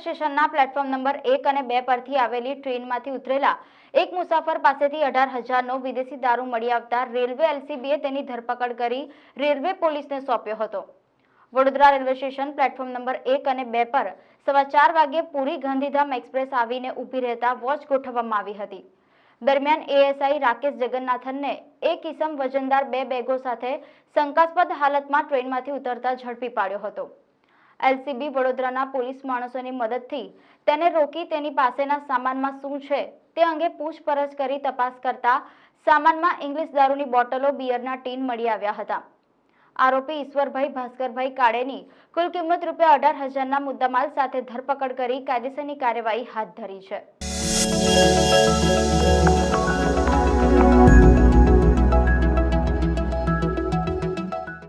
સ્ટેશનના platform number એક અને બે પરથી આવેલી ટ્રેનમાંથી ઉતરેલા એક મુસાફર પાસેથી અઢાર હજારનો વિદેશી દારૂ મળી આવતા રેલવે એલસીબીએ તેની ધરપકડ કરી રેલવે પોલીસને સોંપ્યો હતો. Vadodara railway station platform number એક અને બે પર સવા ચાર વાગ્યે પુરી ગાંધીધામ એક્સપ્રેસ આવીને ઊભી રહેતા વોચ ગોઠવવામાં આવી હતી. દરમિયાન એએસઆઈ રાકેશ જગન્નાથનને એક કિસમ વજનદાર બે બેગો સાથે શંકાસ્પદ હાલતમાં ટ્રેનમાંથી ઉતરતા ઝડપી પાડ્યો હતો. એલસીબી વડોદરાના પોલીસ માણસોની મદદથી તેને રોકી તેની પાસેના સામાનમાં શું છે તે અંગે પૂછપરછ કરી તપાસ કરતા સામાનમાં ઇંગ્લિશ દારૂની બોટલો, બિયરના ટીન મળી આવ્યા હતા. આરોપી ઈશ્વરભાઈ ભાસ્કરભાઈ કાળેની કુલ કિંમત રૂપિયા અઢાર હજારના મુદ્દામાલ સાથે ધરપકડ કરી કાયદેસરની કાર્યવાહી હાથ ધરી છે.